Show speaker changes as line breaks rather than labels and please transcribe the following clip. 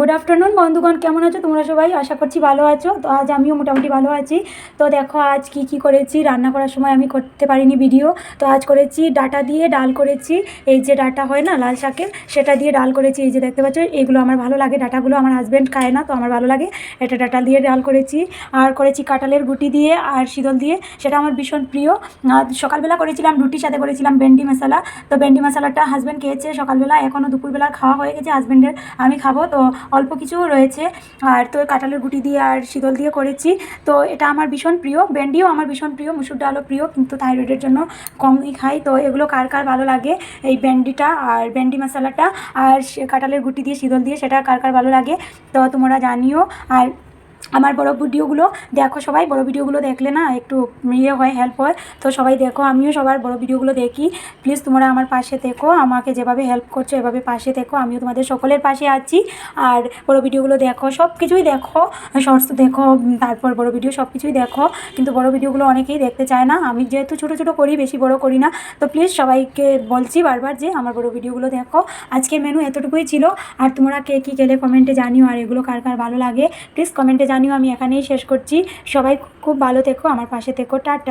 Good afternoon বন্ধুগণ, কেমন আছো? তোমরা সবাই? আশা করছি ভালো আছো। তো আজ আমিও মোটামুটি ভালো আছি। তো দেখো, আজ কি কি করেছি? রান্না করার সময় আমি করতে পারিনি ভিডিও তো আজ করেছি ডাটা দিয়ে ডাল করেছি। এই যে ডাটা হয় না, লাল শাকের, সেটা দিয়ে ডাল করেছি। এই যে দেখতে পাচ্ছ এইগুলো আমার ভালো লাগে। ডাটাগুলো আমার হাজব্যান্ড খায় না, তো আমার ভালো লাগে। এটা ডাটা দিয়ে ডাল করেছি। আর করেছি কাঁঠালের গুটি দিয়ে আর শীতল দিয়ে, সেটা আমার ভীষণ প্রিয়। সকালবেলা করেছিলাম রুটির সাথে করেছিলাম ভেন্ডি মশলা। তো ভেন্ডি মশলাটা হাজব্যান্ড খেয়েছে সকালবেলা। এখনও দুপুরবেলা খাওয়া হয়ে গেছে হাজব্যান্ডের আমি খাব। তো অল্প কিছু রয়েছে। আর তো কাঁঠালের গুটি দিয়ে আর শীতল দিয়ে করেছি। তো এটা আমার ভীষণ প্রিয়। ভেন্ডিও আমার ভীষণ প্রিয়, মুসুর ডালও প্রিয়, কিন্তু থাইরয়েডের জন্য কমই খাই। তো এগুলো কার কার ভালো লাগে? এই ভেন্ডিটা আর ভেন্ডি মশলাটা আর কাঁঠালের গুটি দিয়ে, শীতল দিয়ে, সেটা কার কার ভালো লাগে? তো তোমরা জানিও। আর আমার বড় ভিডিওগুলো দেখো সবাই, বড় ভিডিওগুলো দেখলে না একটু ইয়ে হয় হেল্প হয়। তো সবাই দেখো, আমিও সবার বড় ভিডিওগুলো দেখি। প্লিজ তোমরা আমার পাশে থেকো, আমাকে যেভাবে হেল্প করছ এভাবে পাশে থেকো, আমিও তোমাদের সকলের পাশে আছি। আর বড় ভিডিওগুলো দেখো সব কিছুই দেখো শর্টস দেখো, তারপর বড় ভিডিও সব কিছুই দেখো। কিন্তু বড় ভিডিওগুলো অনেকেই দেখতে চায় না। আমি যেহেতু ছোটো ছোটো করি, বেশি বড় করি না। তো প্লিজ সবাইকে বলছি বারবার যে, আমার বড় ভিডিওগুলো দেখো। আজকের মেনু এতটুকুই ছিল। আর তোমরা কে কী গেলে কমেন্টে জানিও, আর এগুলো কার কার ভালো লাগে প্লিজ কমেন্টে জানিও আমি এখানেই শেষ করছি। সবাই খুব ভালো থেকো আমার পাশে থেকো টাটা।